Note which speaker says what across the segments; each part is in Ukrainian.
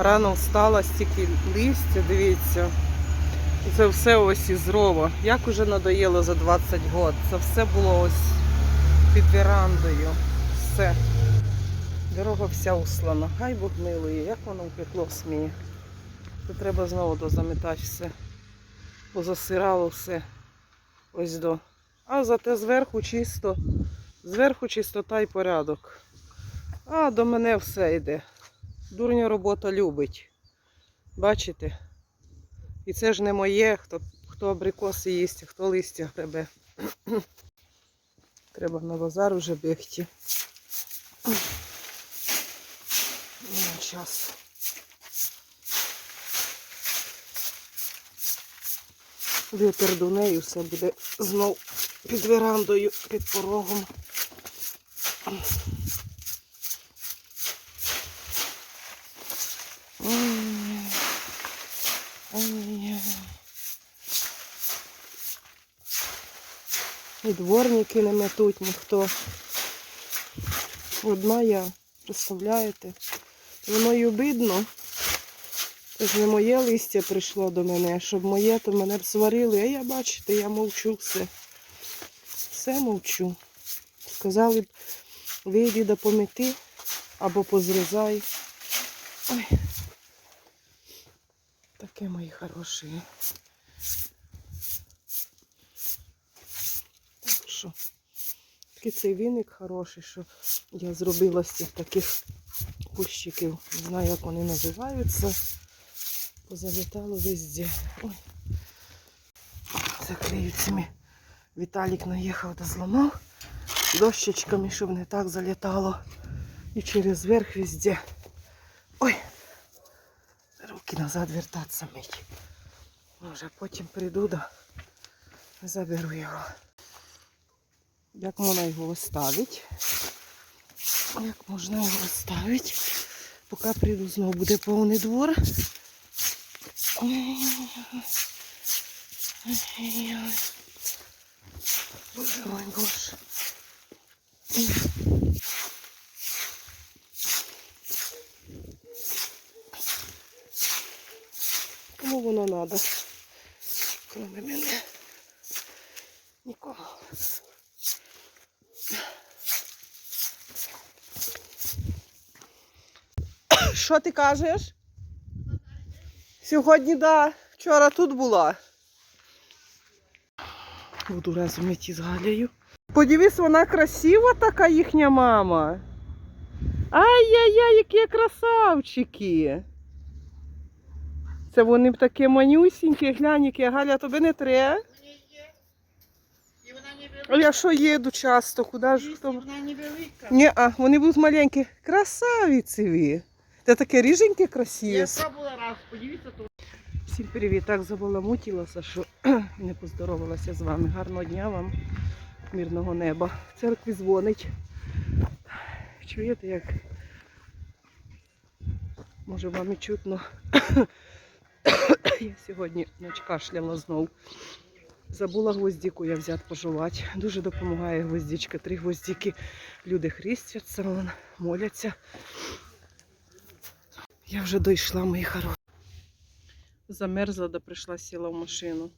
Speaker 1: Рано встала, стільки листя, дивіться. Це все ось із рова. Як уже надоїло за 20 років. Це все було ось під верандою. Все. Дорога вся услана. Хай Бог милує, як воно впекло сміє. То треба знову дозамітати все. Позасирало все. Ось до. А зате зверху чисто. Зверху чистота і порядок. А до мене все йде. Дурня робота любить. Бачите? І це ж не моє, хто, хто абрикоси їсть, хто листя гребе. Треба на базар уже бігти. Нема часу. Вітер до неї все буде знов під верандою, під порогом. І дворники не метуть ніхто. Одна я, представляєте? Воно й обидно. Це ж не моє листя прийшло до мене. Щоб моє, то мене б сварили. А я, бачите, я мовчу все. Все мовчу. Сказали б, вийди да помити або позрізай. Ой. Таке мої хороші. Так що, такий цей віник хороший, що я зробила з цих таких кущиків. Не знаю, як вони називаються. Позалітало везде. Ой. Закрию цими. Віталік наїхав та зламав дощечками, щоб не так залітало. І через верх везде. Ой. Руки назад вертатися мить. Може, потім прийду да заберу його. Як можна його оставити? Як можна його оставити? Поки прийду, знову буде повний двор. Ой-ой-ой. Ой-ой-ой. Боже мой, боже. Кому воно треба? Кроме мене. Нікому. Що ти кажеш? Сьогодні, да. Вчора тут була. Буду разом йти з Галею. Подивись, вона красива така їхня мама. Ай-яй-яй, які красавчики. Це вони б такі манюсінькі, глянь, які Галя, тобі не треба. А я що їду часто, куди ж хто?
Speaker 2: Вона не велика.
Speaker 1: Ні, а вони будуть маленькі. Красавиці ви. Це таке ріженьке красиве.
Speaker 2: Я пробувала раз, подивіться тут.
Speaker 1: Всім привіт. Так забаламутілася, що не поздоровалася з вами. Гарного дня вам, мирного неба. В церкві дзвонить. Чуєте, як? Може вам і чутно. Я сьогодні ноч кашляла знов. Забула гвоздіку я взяти пожувати. Дуже допомагає гвоздічка. Три гвоздіки. Люди хрестяться, вон, моляться. Я вже дійшла, мої хороші. Замерзла, да прийшла, сіла в машину.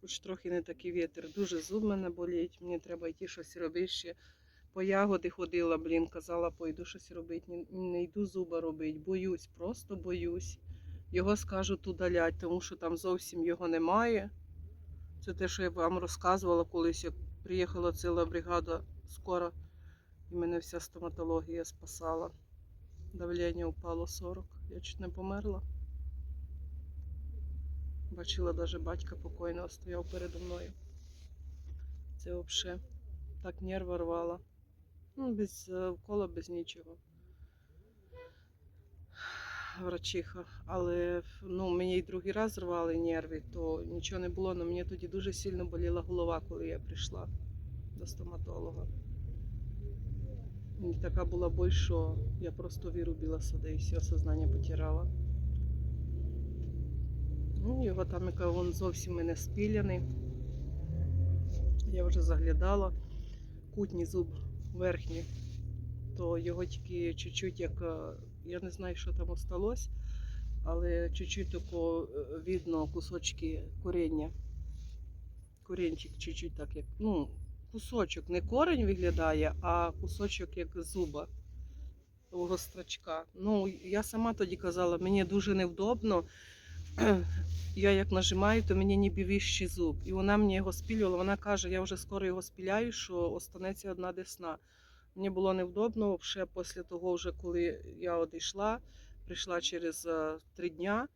Speaker 1: Хоч трохи не такий вітер. Дуже зуб мене болить, мені треба йти щось робити ще. По ягоди ходила, блін, казала, пойду щось робити. Не йду зуба робити. Боюсь, просто боюсь. Його скажуть удалять, тому що там зовсім його немає. Це те, що я вам розказувала колись, як приїхала ціла бригада скоро, і мене вся стоматологія спасала. Давлення впало 40. Я чуть не померла. Бачила, навіть батька покойного стояв передо мною. Це взагалі так нерва рвала. Ну, без е, вкола, без нічого. Врачиха. Але ну, мені й другий раз рвали нерви, то нічого не було. але мені тоді дуже сильно боліла голова, коли я прийшла до стоматолога. І така була боль, що я просто вирубила сюди і все сознання потирала. Ну, його там яка він зовсім і не спіляний. Я вже заглядала. Кутній зуб верхній, то його тільки чуть-чуть як е, Я не знаю, що там осталось, але чуть-чуть тако е, видно кусочки коріння. Корінчик чуть-чуть так, як, ну, кусочок, не корень виглядає, а кусочок як зуба того строчка. Ну, я сама тоді казала, мені дуже невдобно. Я як нажимаю, то мені ніби вищий зуб. І вона мені його спілювала. Вона каже, я вже скоро його спіляю, що останеться одна десна. Мені було невдобно ще після того, вже коли я одійшла, прийшла через е, три дня,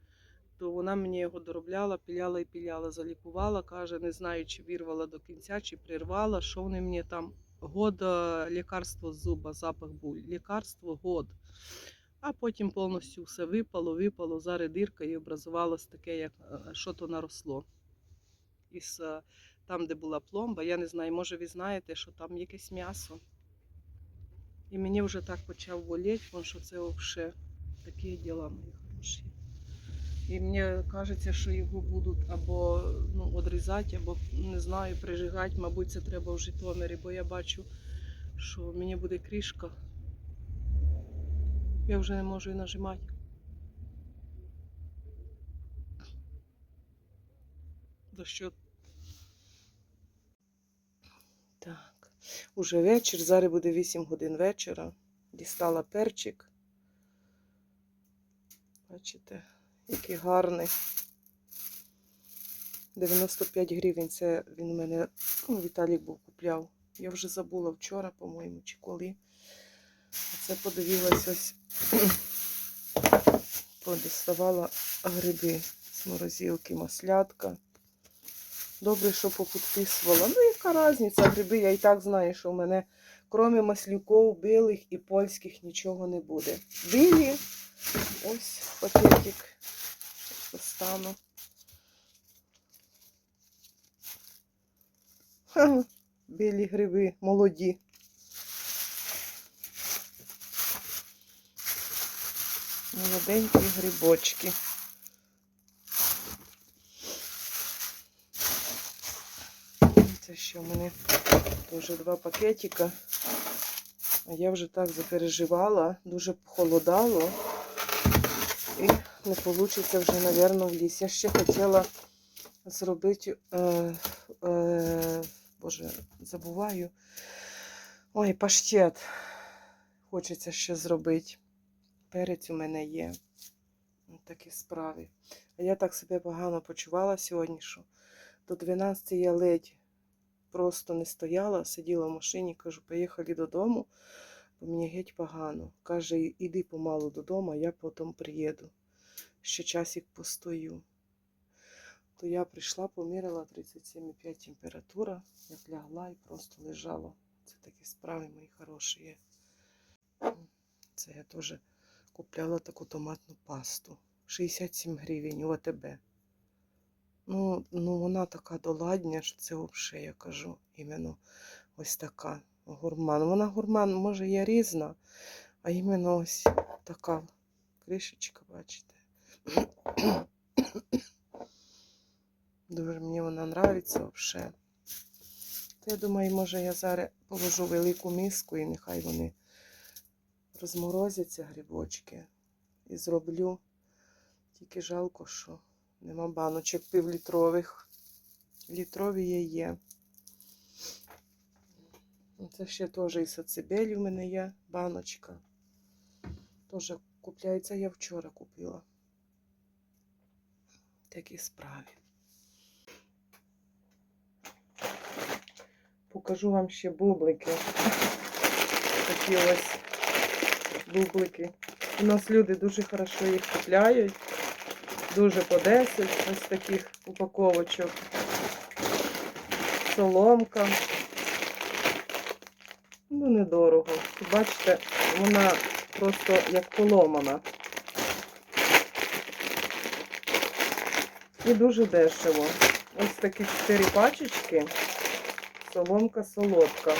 Speaker 1: то вона мені його доробляла, піляла і піляла, залікувала. Каже, не знаю, чи вірвала до кінця, чи прирвала, що вони мені там. Год е, лікарство зуба, запах був. Лікарство год. А потім повністю все випало, випало, зараз дирка і образувалось таке, як е, що то наросло. Із, там, де була пломба, я не знаю, може ви знаєте, що там якесь м'ясо. І мені вже так почав боліти, тому що це взагалі такі діла мої хороші. І мені кажеться, що його будуть або ну, одрізати, або не знаю, прижигати. Мабуть, це треба в Житомирі, бо я бачу, що мені буде кришка. Я вже не можу і нажимати. За що? Так. Уже вечір, зараз буде 8 годин вечора. Дістала перчик. Бачите, який гарний. 95 гривень. Це він у мене, ну, Віталік був купляв. Я вже забула вчора, по-моєму, чи коли. Це подивилась ось. Подоставала гриби з морозилки, маслятка. Добре, що попідписувала. Ну, яка різниця? Гриби, я і так знаю, що в мене, крім маслюків, білих і польських, нічого не буде. Білі, ось пакетик. Достану. Білі гриби, молоді. Молоденькі грибочки. Це що в мене теж два пакетика. А я вже так запереживала, дуже похолодало. І не вийде вже, мабуть, в ліс. Я ще хотіла зробити, е, е, боже, забуваю. Ой, паштет. Хочеться ще зробити. Перець у мене є. Такі справи. А я так себе погано почувала сьогодні, що до 12 я ледь просто не стояла, сиділа в машині, кажу, поїхали додому, бо мені геть погано. Каже, іди помалу додому, я потім приїду. Ще часик постою. То я прийшла, поміряла 37,5 температура, як лягла і просто лежала. Це такі справи мої хороші. Це я теж купляла таку томатну пасту. 67 гривень у АТБ. Ну, ну вона така доладня, що це взагалі, я кажу, іменно ось така гурман. Вона гурман, може, є різна, а іменно ось така кришечка, бачите. Дуже мені вона подобається взагалі. То я думаю, може я зараз положу велику миску і нехай вони розморозяться грибочки. І зроблю. Тільки жалко, що нема баночок півлітрових. Літрові є є. Це ще теж і сацибелі в мене є баночка. Теж купляється, я вчора купила. Такі справи. Покажу вам ще бублики. Такі ось бублики. У нас люди дуже хорошо їх купляють. Дуже по 10 ось таких упаковочок. Соломка. Ну, недорого. Бачите, вона просто як поломана. І дуже дешево. Ось такі 4 пачечки. Соломка солодка.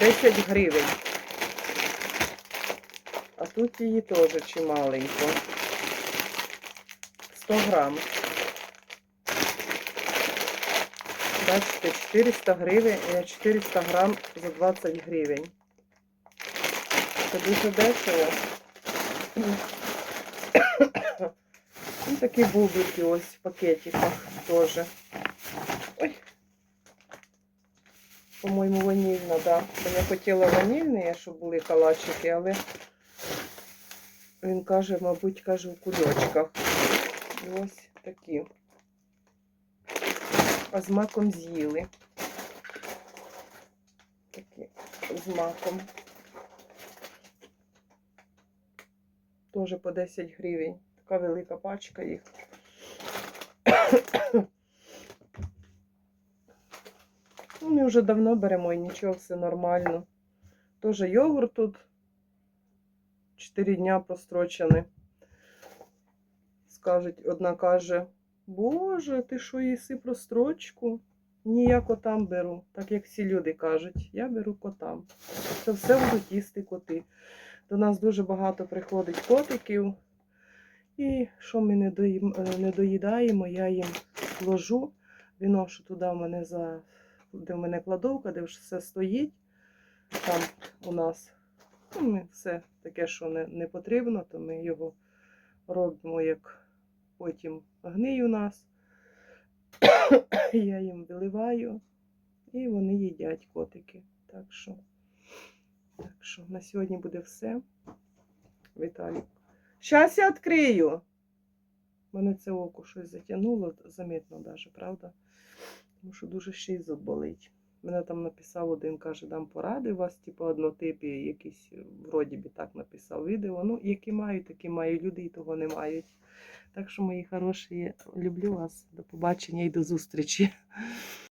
Speaker 1: 10 гривень. А тут її теж чималенько. 100 грам. Бачите, 400 гривень, е, 400 грам за 20 гривень. Це дуже дешево. І такі бублики ось в пакетиках теж. Ой. По-моєму, ванільна, да. Бо я хотіла ванільні, щоб були калачики, але він каже, мабуть, каже, в кульочках. Ось такі. А з маком з'їли. Такі з маком. Теж по 10 гривень. Така велика пачка їх. Ну, Ми вже давно беремо і нічого, все нормально. Тоже йогурт тут 4 дня прострочений. Скажуть, одна каже, Боже, ти що їси прострочку? Ні, я котам беру, так як всі люди кажуть, я беру котам. Це все будуть їсти коти. До нас дуже багато приходить котиків. І що ми не, доїм, е, не доїдаємо, я їм ложу. Віношу туди в мене за де в мене кладовка, де все стоїть. Там у нас ну, ми все таке, що не, не потрібно, то ми його робимо, як потім гниє у нас. Я їм виливаю, і вони їдять котики. Так що, так що на сьогодні буде все. Віталік. Щас я відкрию. Мене це око щось затягнуло, замітно даже, правда? Тому що дуже ще й зуб болить. Мене там написав один, каже, дам поради у вас, типу, однотипі, якісь, е, вроді би так написав відео. Ну, які мають, такі мають люди і того не мають. Так що, мої хороші, люблю вас. До побачення і до зустрічі.